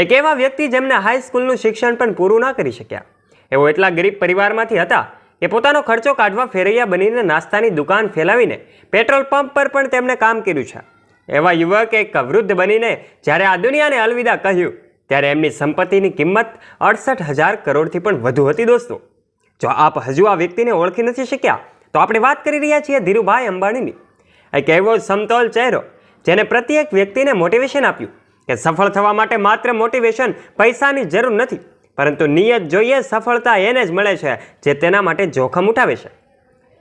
એક એવા વ્યક્તિ જેમને હાઈસ્કૂલનું શિક્ષણ પણ પૂરું ના કરી શક્યા. એવો એટલા ગરીબ પરિવારમાંથી હતા કે પોતાનો ખર્ચો કાઢવા ફેરૈયા બનીને નાસ્તાની દુકાન ફેલાવીને પેટ્રોલ પંપ પર પણ તેમણે કામ કર્યું છે. એવા યુવક એક વૃદ્ધ બનીને જ્યારે આ દુનિયાને અલવિદા કહ્યું, ત્યારે એમની સંપત્તિની કિંમત અડસઠ હજાર કરોડથી પણ વધુ હતી દોસ્તો. જો આપ હજુ આ વ્યક્તિને ઓળખી નથી શક્યા, તો આપણે વાત કરી રહ્યા છીએ ધીરુભાઈ અંબાણીની. એક એવો સમતોલ ચહેરો, જેને પ્રત્યેક વ્યક્તિને મોટિવેશન આપ્યું. કે સફળ થવા માટે માત્ર મોટિવેશન પૈસાની જરૂર નથી, પરંતુ નિયત જોઈએ સફળતા એને જ મળે છે, જે તેના માટે જોખમ ઉઠાવે છે.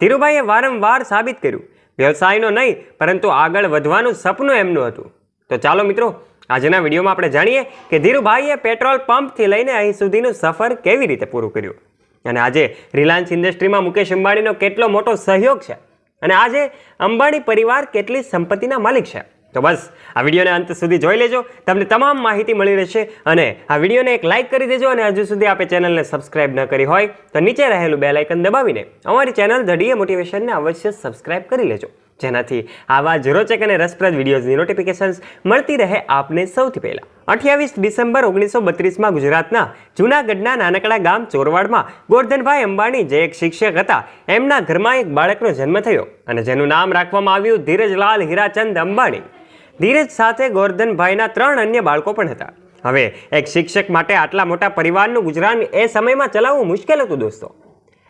ધીરુભાઈએ વારંવાર સાબિત કર્યું, વ્યવસાયનો નહીં, પરંતુ આગળ વધવાનું સપનું એમનું હતું. તો ચાલો મિત્રો, આજના વિડીયોમાં આપણે જાણીએ કે ધીરુભાઈએ પેટ્રોલ પંપથી લઈને અહીં સુધીનું સફર કેવી રીતે પૂરું કર્યું. અને આજે રિલાયન્સ ઇન્ડસ્ટ્રીમાં મુકેશ અંબાણીનો કેટલો મોટો સહયોગ છે, અને આજે અંબાણી પરિવાર કેટલી સંપત્તિના માલિક છે. તો બસ, આ વિડીયોને અંત સુધી જોઈ લેજો. તમને તમામ માહિતી મળી રહેશે અને આ વિડીયોને એક લાઇક કરી દેજો અને હજુ સુધી આપણે ચેનલને સબસ્ક્રાઇબ ન કરી હોય તો નીચે રહેલું બે લાઇકન દબાવીને અમારી ચેનલ ધડીએ મોટિવેશનને અવશ્ય સબસ્ક્રાઇબ કરી લેજો. જેનાથી આવા જ રોચક અને રસપ્રદ વિડીયોઝની નોટિફિકેશન્સ મળતી રહે આપને સૌથી પહેલાં. અઠ્યાવીસ ડિસેમ્બર ઓગણીસો બત્રીસમાં ગુજરાતના જૂનાગઢના નાનકડા ગામ ચોરવાડમાં ગોરધનભાઈ અંબાણી જે એક શિક્ષક હતા, એમના ઘરમાં એક બાળકનો જન્મ થયો અને જેનું નામ રાખવામાં આવ્યું ધીરજલાલ હીરાચંદ અંબાણી. ધીરજ સાથે ગોરધનભાઈના ત્રણ અન્ય બાળકો પણ હતા. હવે એક શિક્ષક માટે આટલા મોટા પરિવારનું ગુજરાન એ સમયમાં ચલાવવું મુશ્કેલ હતું દોસ્તો.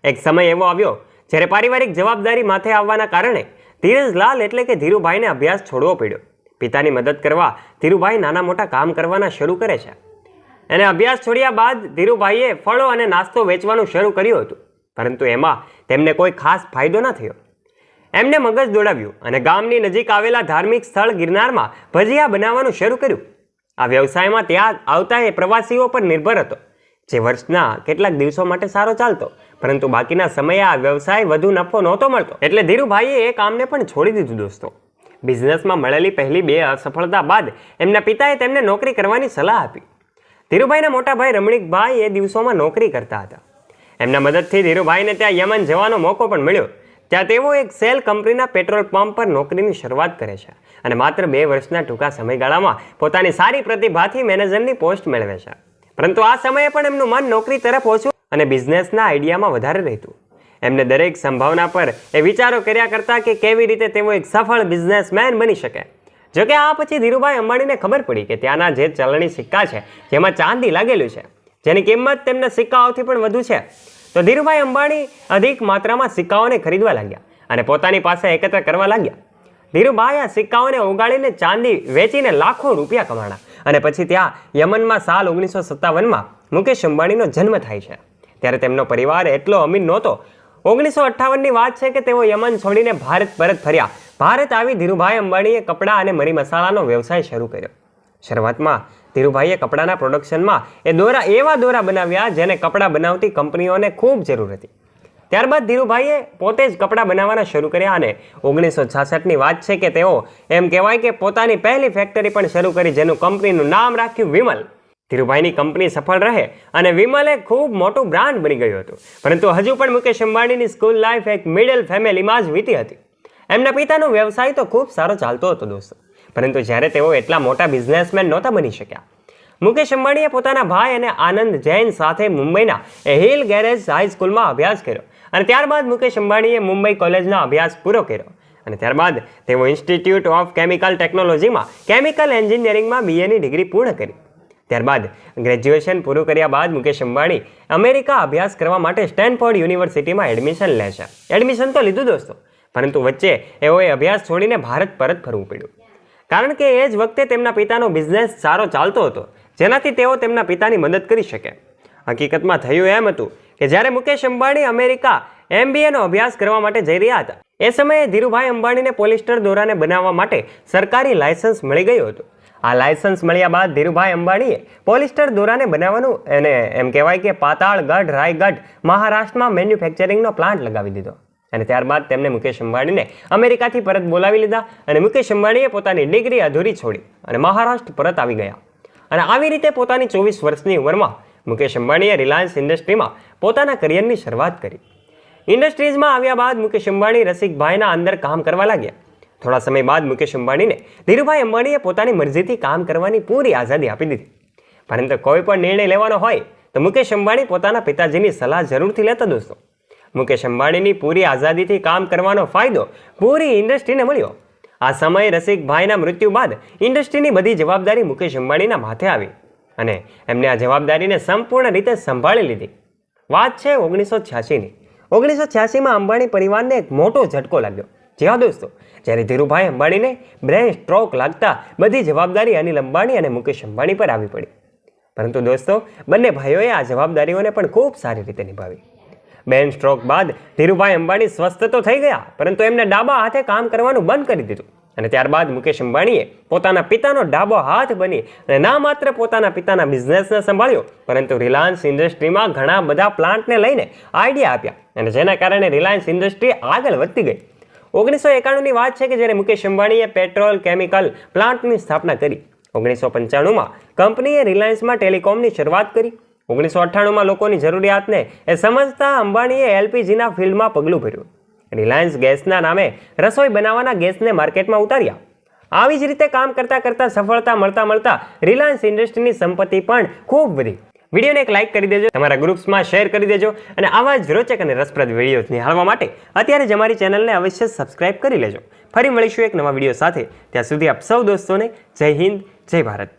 એક સમય એવો આવ્યો જ્યારે પારિવારિક જવાબદારી માથે આવવાના કારણે ધીરજલાલ એટલે કે ધીરુભાઈને અભ્યાસ છોડવો પડ્યો. પિતાની મદદ કરવા ધીરુભાઈ નાના મોટા કામ કરવાના શરૂ કરે છે. એને અભ્યાસ છોડ્યા બાદ ધીરુભાઈએ ફળો અને નાસ્તો વેચવાનું શરૂ કર્યું હતું. પરંતુ એમાં તેમને કોઈ ખાસ ફાયદો ન થયો. એમને મગજ દોડાવ્યું અને ગામની નજીક આવેલા ધાર્મિક સ્થળ ગિરનારમાં ભજીયા બનાવવાનું શરૂ કર્યું. આ વ્યવસાયમાં ત્યાં આવતા એ પ્રવાસીઓ પર નિર્ભર હતો. જે વર્ષના કેટલાક દિવસો માટે સારો ચાલતો, પરંતુ બાકીના સમયે આ વ્યવસાય વધુ નફો નહોતો મળતો. એટલે ધીરુભાઈએ એ કામને પણ છોડી દીધું દોસ્તો. બિઝનેસમાં મળેલી પહેલી બે અસફળતા બાદ એમના પિતાએ તેમને નોકરી કરવાની સલાહ આપી. ધીરુભાઈના મોટા ભાઈ રમણીકભાઈ એ દિવસોમાં નોકરી કરતા હતા. એમના મદદથી ધીરુભાઈને ત્યાં યમન જવાનો મોકો પણ મળ્યો. ત્યાં તેઓ એક સેલ કંપનીના પેટ્રોલ પંપ પર નોકરીની શરૂઆત કરે છે અને માત્ર બે વર્ષના ટૂંકા સમયગાળામાં પોતાની સારી પ્રતિભાથી મેનેજરની પોસ્ટ મેળવે છે. પરંતુ આ સમયે પણ એમનું મન નોકરી તરફ ઓછું અને બિઝનેસના આઈડિયામાં વધારે રહેતું. એમને દરેક સંભાવના પર એ વિચારો કર્યા કરતા કે કેવી રીતે તેઓ એક સફળ બિઝનેસમેન બની શકે. જોકે આ પછી ધીરુભાઈ અંબાણીને ખબર પડી કે ત્યાંના જે ચલણી સિક્કા છે, જેમાં ચાંદી લાગેલું છે, જેની કિંમત તેમના સિક્કાઓથી પણ વધુ છે. તો ધીરુભાઈ અંબાણી અધિક માત્રામાં સિક્કાઓને ખરીદવા લાગ્યા અને પોતાની પાસે એકત્ર કરવા લાગ્યા. ધીરુભાઈ આ સિક્કાઓને ઓગાળીને ચાંદી વેચીને લાખો રૂપિયા કમાણા. અને પછી ત્યાં યમનમાં સાલ ઓગણીસો સત્તાવનમાં મુકેશ અંબાણીનો જન્મ થાય છે. ત્યારે તેમનો પરિવાર એટલો અમીર નહોતો. ઓગણીસો અઠ્ઠાવનની વાત છે કે તેઓ યમન છોડીને ભારત પરત ફર્યા. ભારત આવી ધીરુભાઈ અંબાણીએ કપડાં અને મરી મસાલાનો વ્યવસાય શરૂ કર્યો. શરૂઆતમાં ધીરુભાઈએ કપડાના પ્રોડક્શનમાં એ દોરા એવા દોરા બનાવ્યા જેને કપડાં બનાવતી કંપનીઓને ખૂબ જરૂર હતી. ત્યારબાદ ધીરુભાઈએ પોતે જ કપડાં બનાવવાના શરૂ કર્યા અને ઓગણીસો છાસઠની વાત છે કે તેઓ એમ કહેવાય કે પોતાની પહેલી ફેક્ટરી પણ શરૂ કરી જેનું કંપનીનું નામ રાખ્યું વિમલ. ધીરુભાઈની કંપની સફળ રહે અને વિમલ એક ખૂબ મોટું બ્રાન્ડ બની ગયું હતું. પરંતુ હજુ પણ મુકેશ અંબાણીની સ્કૂલ લાઈફ એક મિડલ ફેમિલીમાં જ વીતી હતી. એમના પિતાનો વ્યવસાય તો ખૂબ સારો ચાલતો હતો દોસ્તો. પરંતુ જ્યારે તેઓ એટલા મોટા બિઝનેસમેન નહોતા બની શક્યા. મુકેશ અંબાણીએ પોતાના ભાઈ અને આનંદ જૈન સાથે મુંબઈના હિલ ગેરેજ હાઈસ્કૂલમાં અભ્યાસ કર્યો. અને ત્યારબાદ મુકેશ અંબાણીએ મુંબઈ કોલેજનો અભ્યાસ પૂરો કર્યો. અને ત્યારબાદ તેઓ ઇન્સ્ટિટ્યૂટ ઓફ કેમિકલ ટેકનોલોજીમાં કેમિકલ એન્જિનિયરિંગમાં બીએની ડિગ્રી પૂર્ણ કરી. ત્યારબાદ ગ્રેજ્યુએશન પૂરું કર્યા બાદ મુકેશ અંબાણી અમેરિકા અભ્યાસ કરવા માટે સ્ટેનફોર્ડ યુનિવર્સિટીમાં એડમિશન લેશે એડમિશન તો લીધું દોસ્તો, પરંતુ વચ્ચે એઓએ અભ્યાસ છોડીને ભારત પરત ફરવું પડ્યું. કારણ કે એ જ વખતે તેમના પિતાનો બિઝનેસ સારો ચાલતો હતો, જેનાથી તેઓ તેમના પિતાની મદદ કરી શકે. હકીકતમાં થયું એમ હતું કે જ્યારે મુકેશ અંબાણી અમેરિકા એમબીએનો અભ્યાસ કરવા માટે જઈ રહ્યા હતા, એ સમયે ધીરુભાઈ અંબાણીને પોલિસ્ટર દોરાને બનાવવા માટે સરકારી લાયસન્સ મળી ગયું હતું. આ લાયસન્સ મળ્યા બાદ ધીરુભાઈ અંબાણીએ પોલિસ્ટર દોરાને બનાવવાનું અને એમ કહેવાય કે પાતાળગઢ, રાયગઢ, મહારાષ્ટ્રમાં મેન્યુફેક્ચરિંગનો પ્લાન્ટ લગાવી દીધો. અને ત્યારબાદ તેમને મુકેશ અંબાણીને અમેરિકાથી પરત બોલાવી લીધા અને મુકેશ અંબાણીએ પોતાની ડિગ્રી અધૂરી છોડી અને મહારાષ્ટ્ર પરત આવી ગયા. અને આવી રીતે પોતાની ચોવીસ વર્ષની ઉંમરમાં મુકેશ અંબાણીએ રિલાયન્સ ઇન્ડસ્ટ્રીમાં પોતાના કરિયરની શરૂઆત કરી. ઇન્ડસ્ટ્રીઝમાં આવ્યા બાદ મુકેશ અંબાણી રસિકભાઈના અંદર કામ કરવા લાગ્યા. થોડા સમય બાદ મુકેશ અંબાણીને ધીરુભાઈ અંબાણીએ પોતાની મરજીથી કામ કરવાની પૂરી આઝાદી આપી દીધી. પરંતુ કોઈ પણ નિર્ણય લેવાનો હોય તો મુકેશ અંબાણી પોતાના પિતાજીની સલાહ જરૂરથી લેતા દોસ્તો. મુકેશ અંબાણીની પૂરી આઝાદીથી કામ કરવાનો ફાયદો પૂરી ઇન્ડસ્ટ્રીને મળ્યો. આ સમયે રસિકભાઈના મૃત્યુ બાદ ઇન્ડસ્ટ્રીની બધી જવાબદારી મુકેશ અંબાણીના માથે આવી. અને એમને આ જવાબદારીને સંપૂર્ણ રીતે સંભાળી લીધી. વાત છે ઓગણીસો છ્યાસીની. ઓગણીસો છ્યાસીમાં અંબાણી પરિવારને એક મોટો ઝટકો લાગ્યો. જી હા દોસ્તો, જ્યારે ધીરુભાઈ અંબાણીને બ્રેન સ્ટ્રોક લાગતા બધી જવાબદારી અનિલ અંબાણી અને મુકેશ અંબાણી પર આવી પડી. પરંતુ દોસ્તો, બંને ભાઈઓએ આ જવાબદારીઓને પણ ખૂબ સારી રીતે નિભાવી. બેન સ્ટ્રોક બાદ ધીરુભાઈ અંબાણી સ્વસ્થ તો થઈ ગયા, પરંતુ એમને ડાબા હાથે કામ કરવાનું બંધ કરી દીધું. અને ત્યારબાદ મુકેશ અંબાણીએ પોતાના પિતાનો ડાબો હાથ બની અને ના માત્ર પોતાના પિતાના બિઝનેસને સંભાળ્યો, પરંતુ રિલાયન્સ ઇન્ડસ્ટ્રીમાં ઘણા બધા પ્લાન્ટને લઈને આઈડિયા આપ્યા અને જેના કારણે રિલાયન્સ ઇન્ડસ્ટ્રી આગળ વધતી ગઈ. ઓગણીસો એકાણુંની વાત છે કે જ્યારે મુકેશ અંબાણીએ પેટ્રોલ, કેમિકલ પ્લાન્ટની સ્થાપના કરી. ઓગણીસો પંચાણુંમાં કંપનીએ રિલાયન્સમાં ટેલિકોમની શરૂઆત કરી. ઓગણીસો અઠ્ઠાણુંમાં લોકોની જરૂરિયાતને એ સમજતા અંબાણીએ એલપીજીના ફિલ્ડમાં પગલું ભર્યું. રિલાયન્સ ગેસના નામે રસોઈ બનાવવાના ગેસને માર્કેટમાં ઉતાર્યા. આવી જ રીતે કામ કરતાં કરતાં સફળતા મળતા મળતા રિલાયન્સ ઇન્ડસ્ટ્રીની સંપત્તિ પણ ખૂબ વધી. વિડીયોને એક લાઇક કરી દેજો, તમારા ગ્રુપ્સમાં શેર કરી દેજો અને આવા જ રોચક અને રસપ્રદ વિડીયોઝ નિહાળવા માટે અત્યારે જ અમારી ચેનલને અવશ્ય સબસ્ક્રાઇબ કરી લેજો. ફરી મળીશું એક નવા વીડિયો સાથે. ત્યાં સુધી આપ સૌ દોસ્તોને જય હિન્દ, જય ભારત.